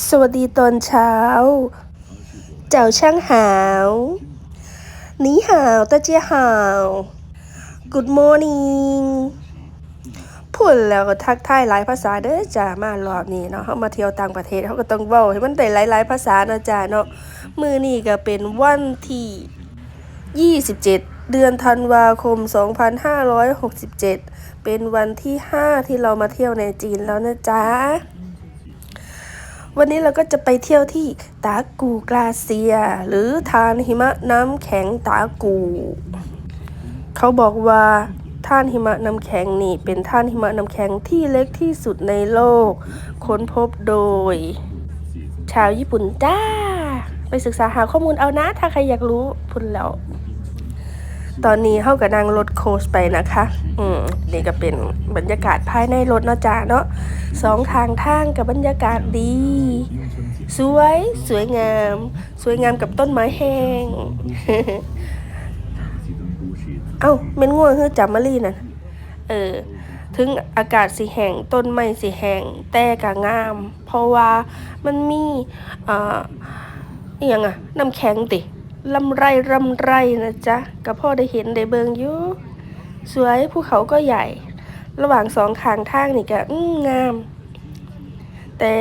สวัสดีตอนเช้า เจ้าช่างหาวนีหาวตาเจียหาว Good morning พูดแล้วก็ทักทายหลายภาษาเด้อจ้ามารอบนี้เนาะเขามาเที่ยวต่างประเทศเขาก็ต้องเว้าให้มันได้หลาย ๆ ภาษาเนาะจ้าเนาะมือนี้ก็เป็นวันที่ 27 เดือนธันวาคม 2567 เป็นวันที่ 5 ที่เรามาเที่ยวในจีนแล้วนะจ๊ะ วันนี้เราก็จะไปเที่ยวที่ตากูกลาเซีย หรือทานหิมะน้ำแข็งตากู เขาบอกว่าท่านหิมะน้ำแข็งนี่เป็นท่านหิมะน้ำแข็งที่เล็กที่สุดในโลก ค้นพบโดย ชาวญี่ปุ่นจ้า ไปศึกษาหาข้อมูลเอานะ ถ้าใครอยากรู้พุ่นแล้ว ตอนนี้เข้ากับนางรถโคสไปนะคะ อืมนี่ก็เป็นบรรยากาศภายในรถเนาะจ้าเนาะสองทางทางกับบรรยากาศดี สวยสวยงาม สวยงามกับต้นไม้แห้ง เอ้าเม็นง่วงคือจับมะลีน่ะ เออถึงอากาศสีแห้งต้นไม้สีแห้งแต่ก็งาม เพราะว่ามันมีอ่าอหยังอะน้ำแข็งติ ลำไรลำไรนะจ๊ะก็พ่อได้เห็นได้เบิงอยู่สวยภูเขาก็ใหญ่ ระหว่างสองข้างทางนี่ก็อืงาม แต่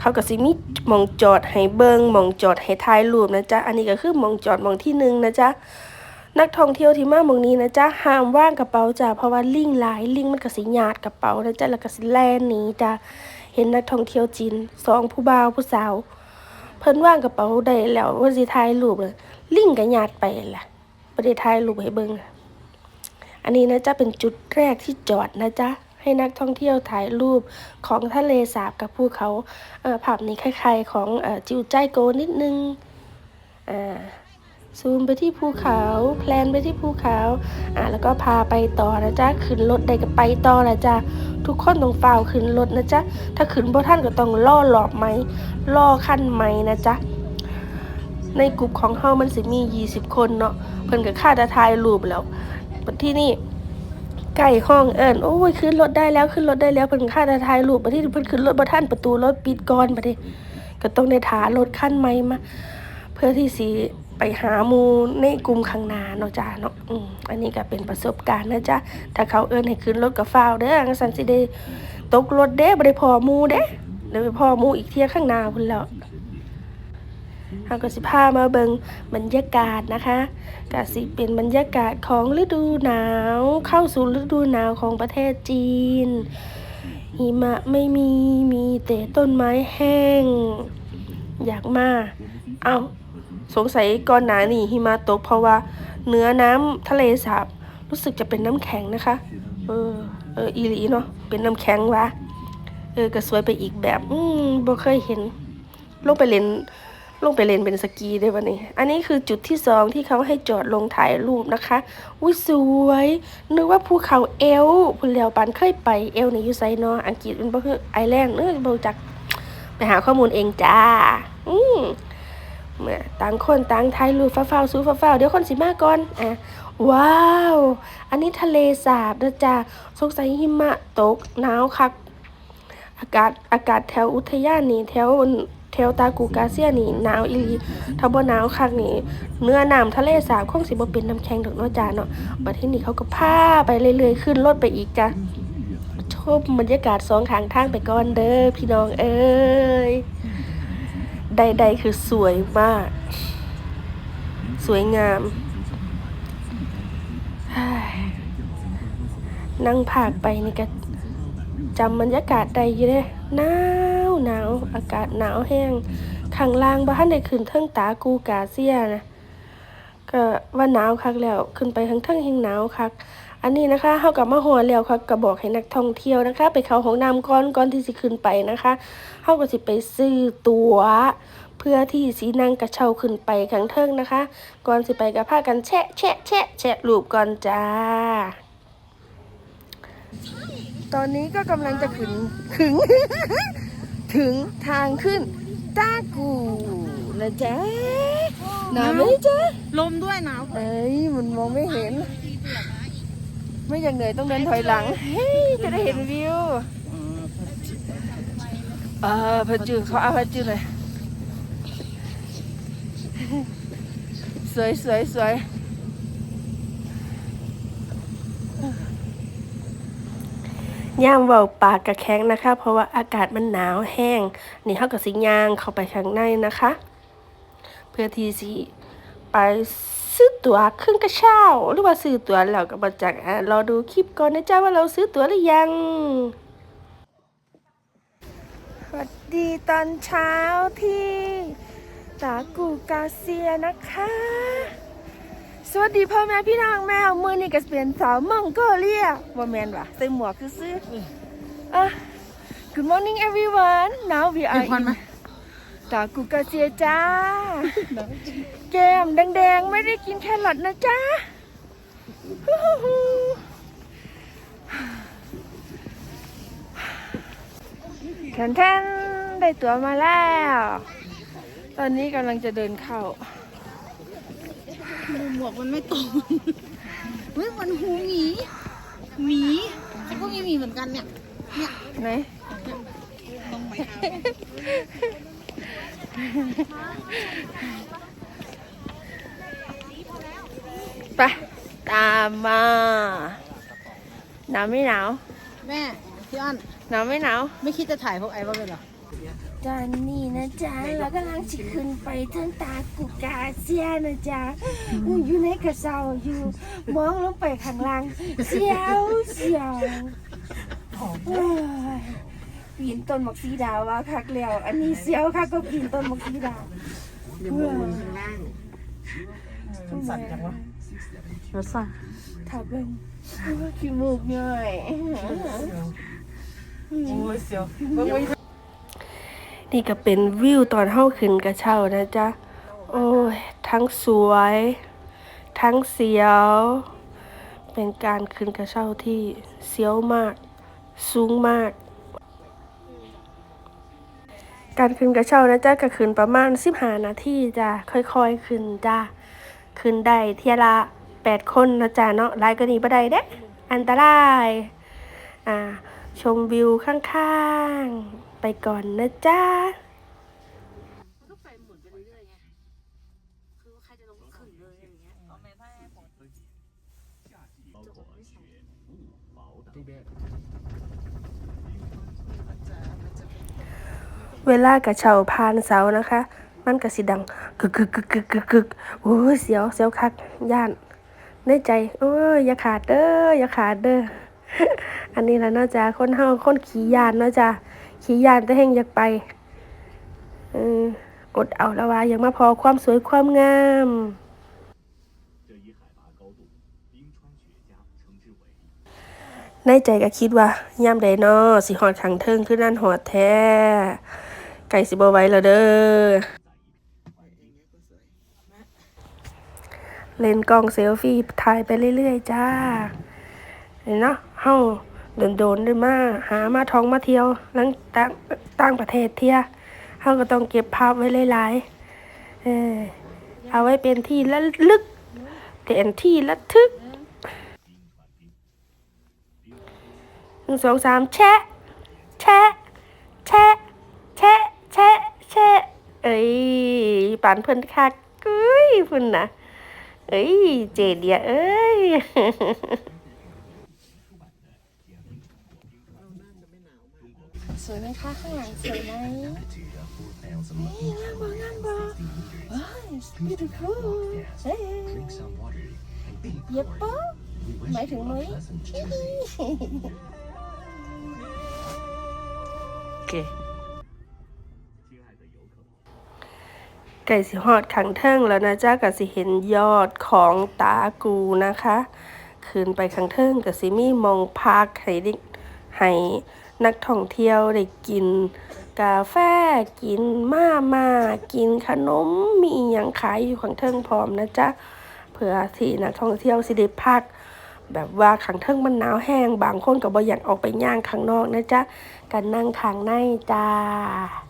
เขาก็สิมีมองจอดให้เบิงมองจอดให้ถ่ายรูปนะจ๊ะอันนี้ก็คือมองจอดมองที่หนึ่งนะจ๊ะนักท่องเที่ยวที่มาหมองนี้นะจ๊ะห้ามว่างกระเป๋าจ้ะเพราะว่าลิงหลายลิงมันก็สิญาดกระเป๋านะจ๊ะแล้วก็สิแล่นหนีจ้ะเห็นนักท่องเที่ยวจีนสองผู้บ่าวผู้สาว เพิ่นว่างกระเป๋าได้แล้วว่าสิถ่ายรูปเลย ลิงก็ญาดไปล่ะบ่ได้ถ่ายรูปให้เบิงอันนี้นะจ๊ะเป็นจุดแรกที่จอดนะจ๊ะให้นักท่องเที่ยวถ่ายรูปของทะเลสาบกับภูเขาเอ่อภาพนี้คล้ายๆของอจิวใจโกนิดนึงซูมไปที่ภูเขาแพลนไปที่ภูเขาอะแล้วก็พาไปต่อนะจ๊ะขึ้นรถได้ก็ไปต่อนะจ๊ะทุกคนต้องฝ่าวขึ้นรถนะจ๊ะถ้าขึ้นบ่ท่านก็ต้องล่อหลอบไหมล่อขั้นไหมนะจ๊ะ ในกลุ่มของเฮามันสิมี 20 คนเนาะเพิ่นก็ค่าจะถ่ายรูปแล้วบัดที่นี่ใกล้ห้องเอิ้นโอ้ยขึ้นรถได้แล้วขึ้นรถได้แล้วเพิ่นค่าจะถ่ายรูปบัดที่เพิ่นขึ้นรถบ่ทันประตูรถปิดก่อนบัดนี้ก็ต้องได้ถารถคันใหม่มาเพื่อที่สิไปหามูในกลุ่มข้างหน้าเนาะจ้าเนาะอืมอันนี้ก็เป็นประสบการณ์นะจ๊ะถ้าเขาเอิ้นให้ขึ้นรถก็ฟ้าวเด้อจังซั่นสิได้ตกรถเด้บ่ได้พอมูเด้เดี๋ยวไปพอมูอีกเที่ยข้างหน้าพุ่นแล้ว เฮาก็สิพามาเบิงบรรยากาศนะคะก็สิเป็นบรรยากาศของฤดูหนาว เข้าสู่ฤดูหนาวของประเทศจีน หิมะไม่มีมีแต่ต้นไม้แห้ง อยากมา เอาสงสัยก่อนหนานี่หิมะตกเพราะว่าเนื้อน้ำทะเลสาบรู้สึกจะเป็นน้ำแข็งนะคะ เออ เออ อีหลีเนาะ เป็นน้ำแข็งวะ เออ ก็สวยไปอีกแบบ อืมบ่เคยเห็น ลงไปเล่น ลงไปเล่นเป็นสกีได้วันนี้ อันนี้คือจุดที่สองที่เขาให้จอดลงถ่ายรูปนะคะอุ้ยสวย นึกว่าภูเขาเอลพูนแล้วปานเคยไปเอลในยูไซเนาะอังกฤษมันบ่คือไอแลนด์เออบรจักไปหาข้อมูลเองจ้า อืมเมื่อต่างคนต่างถ่ายรูปฟ้าวๆสู้ฟ้าวๆเดี๋ยวคนสิมาก่อนอะว้าว อันนี้ทะเลสาบนะจ๊ะสงสัยหิมะตกหนาวคัก อากาศอากาศแถวอุทยานนี่แถว ถวตากูกาเซียนี่หนาวอีหลีถ้าบ่หนาวคักนี่เนื้อน้ำทะเลสาบคงสิบ่เป็นน้ำแข็งดอกเนาะจ้าเนาะบัดทีนี้เขาก็พาไปเรื่อยๆ ขึ้นรถไปอีกจ้ะชมบรรยากาศสองข้างทางไปก่อนเด้อพี่น้องเอ้ยใดๆคือสวยมาก สวยงามนั่งผากไปนี่ก็จำบรรยากาศได้อยู่เด้นา หนาวอากาศหนาวแห้งข้างล่างบ้านได้ขึ้นเทิงตากูกาเซียนะก็ว่าหนาวคักแล้วขึ้นไปทั้งเทิงแห่งหนาวคัก อันนี้นะคะเฮากับมาหัวแล้วค่ะก็บอกให้นักท่องเที่ยวนะคะ ไปเข้าห้องน้ำก่อนก่อนที่สิขึ้นไปนะคะเฮาก็สิไปซื้อตั๋วเพื่อที่สีนั่งกระเช้าขึ้นไปข้างเทิงนะคะ ก่อนสิไปก็พากันแชะแชะแชะแชะรูปก่อนจ้า ตอนนี้ก็กำลังจะขึ้นถึง ถึงทางขึ้นตากูนะจ๊ะหนาวไหมจ๊ะลมด้วยหนาวเอ้ยมันมองไม่เห็น ไม่อยากเหนื่อยต้องเดินถอยหลังเฮ้ยจะได้เห็นวิวเออพระจือเขาเอาพระจือเลยสวยสวยสวย ย่ามเบาปากกระแข้งนะคะ เพราะว่าอากาศมันหนาวแห้ง นี่เขากับสิย่างเข้าไปข้างในนะคะ เพื่อที่สิไปซื้อตั๋วขึ้นกระเช้าหรือว่าซื้อตั๋วแล้วก็มาจากอะรอดูคลิปก่อนนะจ๊ะว่าเราซื้อตั๋วหรือยังสวัสดีตอนเช้าที่ตากูกาเซียนะคะ สวัสดีพ่อแม่พี่น้องแมวมือนี่ก็เป็นสาวมองโกเลียว่าแมนวะใส่หมวกคือซื้อๆอะ Good morning everyone now we are มีควันไหม in ตากูกาเซียจ้า แก้มแดงๆ ไม่ได้กินแครอทนะจ๊ะฮู้ฮู้แทนแทนได้ตั๋วมาแล้ว ตอนนี้กำลังจะเดินเข้า หมวกมันไม่ตรงเฮ้ยมันหูหมีหมีฉันก็มีหมีเหมือนกันเนี่ย เนี่ยไหนตรงไหมคะไปตามมาหนาวไม่หนาว แม่พี่อ้อนหนาวไม่หนาว ไม่คิดจะถ่ายพวกไอ้บ้างเลยเหรอ ตอนนี้นะจ๊ะเรากำลังจะขึ้นไปถึงตากุกาเซียนะจ๊ะอยู่ในกระเซาอยู่มองลงไปข้างล่างเสียวเสียวเอ้ยปีนต้นหมกสีดาวว่าคักแล้วอันนี้เสียวคักก็ปีนต้นหมกสีดาวเดี๋ยวมันข้างล่างสั่นจังวะรถสั่นถ้าเบิ่งขี้มูกย่อยโอ้ยเสียว นี่ก็เป็นวิวตอนเฮาขึ้นกระเช้านะจ๊ะ โอ้ย ทั้งสวย ทั้งเสียว เป็นการขึ้นกระเช้าที่เสียวมาก สูงมาก การขึ้นกระเช้านะจ๊ะก็ขึ้นประมาณ15นาทีจ้ะ ค่อยๆ ขึ้นจ้ะ ขึ้นได้เที่ยละ8คนนะจ๊ะเนาะหลายก็นี้บ่ได้เด้อันตราย อ่า ชมวิวข้างๆ ไปก่อนนะจ๊ะเวลากระเช้าผ่านเสานะคะ มันก็สิดังกึกกึกกึกกึกกึกกึกโอ้เสียวเสียวคักย่านในใจโอ้ยอย่าขาดเด้ออย่าขาดเด้ออันนี้แหละเนาะจ๊ะคนเฮาคนขี่ยานเนาะจ๊ะ ขี้ยานแต่แห้งอยากไปกดเอาละวาอย่างมาพอความสวยความงามในใจก็คิดว่าย่ำใดนอสิหอดขังเทิงขึ้นนั่นหอดแท้ ไก่สิบไว้แล้วเด้อ เล่นกล้องเซลฟี่ถ่ายไปเรื่อยๆจ้าเห็นเนาะเฮา โดนๆด้วยมาหามาท่องมาเที่ยวหลังต่างต่างประเทศเที่ยเฮาก็ต้องเก็บภาพไว้หลายๆเออเอาไว้เป็นที่ระลึกเป็นที่ระทึกหนึ่งสองสามแชะแชะแชะแชะแชะแชะเอ้ยปานเพิ่นคักกุ้ยเพิ่นนะเอ้ยเจเดียเอ้ย สวยไหมคะข้างหลังสวยไหมนี่งามบ่งามบ่ว้าว beautiful เฮ้ย Yeppo หมายถึงนุ้ยโอเคไก่สิหอดขังเทิงแล้วนะจ้ากับสิเห็นยอดของตากูนะคะ คืนไปขังเทิงกับสิมี่มองพักให้ดิให้ นักท่องเที่ยวได้กิน กาแฟกินมามากินขนมมีอย่างขายอยู่ขังเทิงพร้อมนะจ๊ะเพื่อที่นักท่องเที่ยวสิได้พัก แบบว่าขังเทิงมันหนาวแห้งบางคนก็บ่อยากออกไปย่างข้างนอกนะจ๊ะกันนั่งข้างในจ้า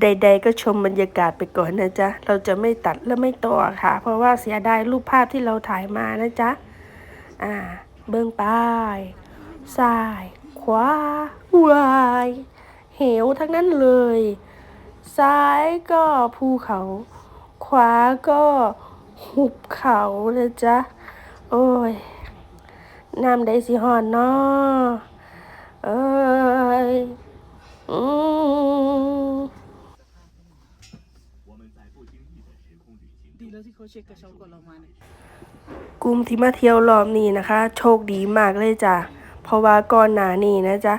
ใด ๆ ก็ชมบรรยากาศไปก่อนนะจ๊ะ เราจะไม่ตัดและไม่ต่อค่ะ เพราะว่าเสียดายรูปภาพที่เราถ่ายมานะจ๊ะ อ่า เบิ่งไปซ้ายขวาวายเหวทั้งนั้นเลย ซ้ายก็ภูเขา ขวาก็หุบเขาเลยจ้ะโอ้ยน้ำได้สิหอนเนาะเอ้ยอืม 旅行ดีแล้วที่เขาเช็คกระเช้าก่อนเรามาเนี่ยกลุ่มที่มาเที่ยวรอบนี้นะคะ โชคดีมากเลยจ้ะเพราะว่าก่อนหน้านี้นะจ๊ะ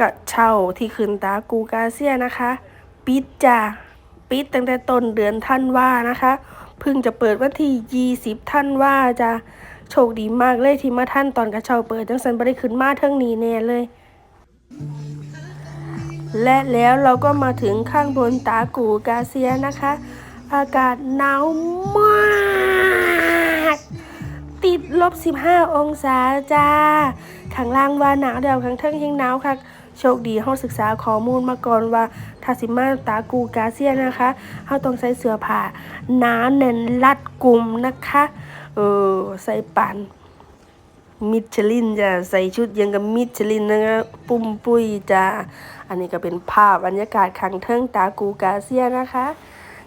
กระเช่าที่ขึ้นตากูกาเซียนะคะ ปิดจ้ะปิดตั้งแต่ต้นเดือนท่านว่านะคะเพิ่งจะเปิดวันที่ 20 ท่านว่าจ้ะโชคดีมากเลยที่มาท่านตอนกระเช้าเปิดจังสันบ่ได้ขึ้นมาเทิงนี้แน่เลย และแล้วเราก็มาถึงข้างบนตากูกาเซียนะคะ อากาศหนาวมาก ติดลบ 15 องศาจ้าข้างล่างว่าหนาวเดียวข้างเทิงยังหนาวค่ะโชคดีเฮาศึกษาข้อมูลมาก่อนว่าถ้าสิมาตากูกาเซียนะคะเฮาต้องใส่เสื้อผ้าหนาแน่นรัดกลุ่มนะคะ เออใส่ปันมิชลินจ้ะใส่ชุดยังกับมิชลินนะคะปุ่มปุ้ยจ้าอันนี้ก็เป็นภาพบรรยากาศขังเทิงตากูกาเซียนะคะ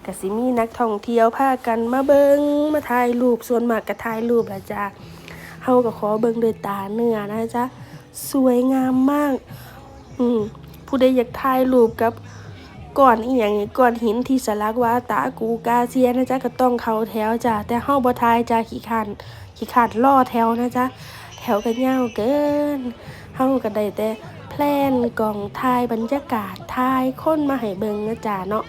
กสิมีนักท่องเที่ยวพากันมาเบิงมาถ่ายรูปส่วนมากก็ถ่ายรูปละจ้าเฮาก็ขอเบิงด้วยตาเนื้อนะจ๊ะสวยงามมาก อืมผู้ใดอยากถ่ายรูปกับก่อนอีหยังก่อนหินที่สลักว่าตากูกาเซียนะจ๊ะก็ต้องเข้าแถวจ้ะแต่เฮาบ่ทายจ้ะขี้คันขี้ขาดล่อแถวนะจ๊ะแถวกันยาวเกินเฮาก็ได้แต่แพลนกล่องถ่ายบรรยากาศถ่ายคนมาให้เบิ่งนะจ๊ะเนาะ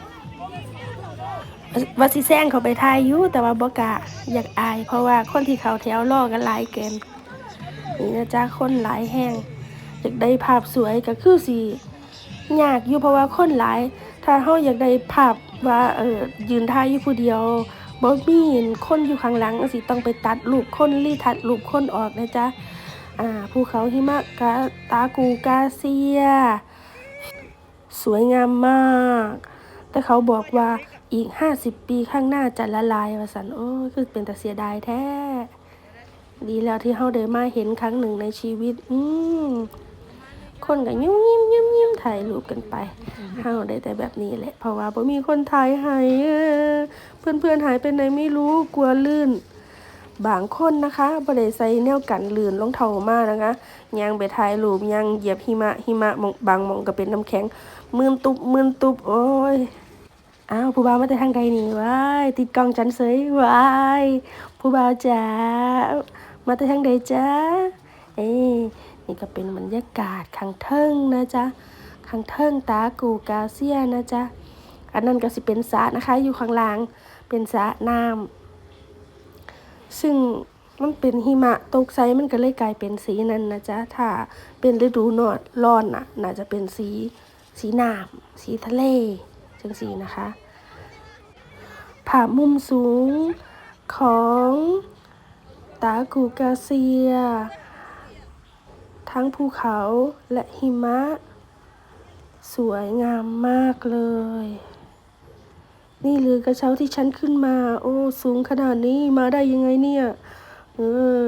ว่าสิแซงเขาไปถ่ายอยู่แต่ว่าบ่กล้าอยากอาย เพราะว่าคนที่เขาแถวรอกันหลายเกินนี่นะจ๊ะคนหลายแห้งอยากได้ภาพสวยก็คือสิยากอยู่เพราะว่าคนหลาย ถ้าเฮาอยากได้ภาพว่าเออยืนถ่ายอยู่ผู้เดียวบ่มีคนอยู่ข้างหลังสิต้องไปตัดรูปคนรีทัดรูปคนออกนะจ๊ะอ่าภูเขาหิมะกาตากูกาเซีย สวยงามมาก แต่เขาบอกว่าอีก 50 ปีข้างหน้าจะละลายว่าสันโอ้คือเป็นแต่เสียดายแท้ ดีแล้วที่เฮาได้มาเห็นครั้งหนึ่งในชีวิต อืมคนก็ยิ้มยิ้มยิ้มยิ้มถ่ายรูปกันไปเฮาได้แต่แบบนี้แหละ เพราะว่าบ่มีคนถ่ายให้เพื่ออเพื่อนหายไปไหนไม่รู้กลัวลื่น บางคนนะคะบ่ได้ใส่แนวกันลื่นรองเท้ามานะคะยางไปถ่ายรูปยางเหยียบหิมะหิมะบางมองก็เป็นน้ำแข็ง มืนตุบมืนตุบโอ้ยอ้าวผู้บ่าวมาแต่ทางใดนี่วายติดกล้องจันเสยวายผู้บ่าวจ๋ามาแต่ทางใดจ้าเอ้นี่ก็เป็นบรรยากาศข้างเทิงนะจ๊ะข้างเทิงตากูกาเซียนะจ๊ะอันนั้นก็สิเป็นสระนะคะ อยู่ข้างล่างเป็นสระน้ำซึ่งมันเป็นหิมะตกใสมันก็เลยกลายเป็นสีนั้นนะจ๊ะถ้าเป็นฤดูนอดร้อนน่ะ น่าจะเป็นสี สีน้ำสีทะเล จังสีนะคะผามุมสูงของตากูกาเซีย ทั้งภูเขาและหิมะ สวยงามมากเลย นี่หรือกระเช้าที่ฉันขึ้นมา โอ้สูงขนาดนี้มาได้ยังไงเนี่ย เอ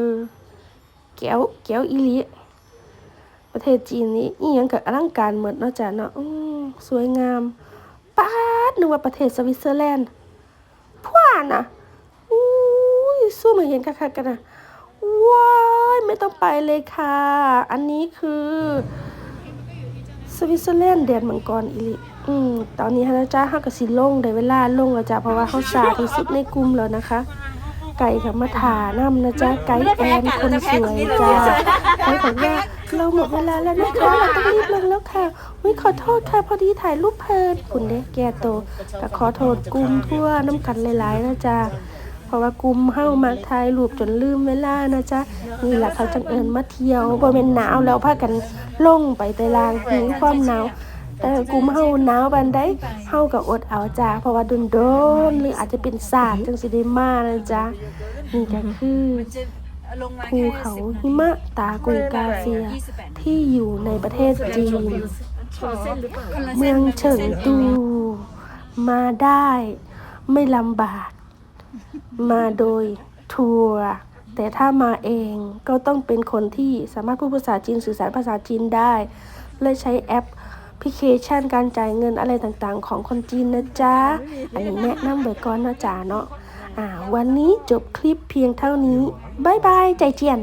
อ แก้วแก้วอีหลิ ประเทศจีนนี่อีหยังกับอลังการเหมือนเนาะจ้ะเนาะอืมสวยงามป๊าดนึกว่าประเทศสวิตเซอร์แลนด์พว่าน่ะอุ้ยสู้มาเห็นคักๆกันนะว้ายไม่ต้องไปเลยค่ะ อันนี้คือสวิตเซอร์แลนด์แดนมังกรอีหลิอืมตอนนี้ฮะนะจ้าเฮาก็สิลงได้เวลาลงแล้วจ้ะเพราะว่าเฮาสาที่สุดในกลุ่มแล้วนะคะ ไก่กับมาถาน้ำนะจ๊ะไก่แอนคนสวยจ้าไก่บอกว่า เราหมดเวลาแล้วนะคะ เราต้องรีบลงแล้วค่ะอุ้ยขอโทษค่ะพอดีถ่ายรูปเพลินคุณเด้แกโตก็ขอโทษกลุ่มทั่วน้ำกันหลายๆนะจ๊ะเพราะว่ากลุ่มเฮามักถ่ายรูปจนลืมเวลานะจ๊ะนี่แหละเขาจังเอิญมาเที่ยวบ่แม่นหนาวแล้วพากันลงไปแต่ลางหนีความหนาวแต่กลุ่มเฮาหนาวบันไดเฮาก็อดเอาจ้าเพราะว่าโดนๆหรืออาจจะเป็นศาสตร์จังสิได้มานะจ๊ะนี่ก็คือ ภูเขาหิมะตากูกาเซียที่อยู่ในประเทศจีน เมืองเฉิงตูมาได้ไม่ลำบาก มาโดยทัวร์แต่ถ้ามาเองก็ต้องเป็นคนที่สามารถพูดภาษาจีนสื่อสารภาษาจีนได้ และใช้แอปพลิเคชันการจ่ายเงินอะไรต่างๆ ของคนจีนนะจ๊ะอันนี้แนะนำไว้ก่อนนะจ๊ะเนาะ อ่าวันนี้จบคลิปเพียงเท่านี้บายบายใจเจียน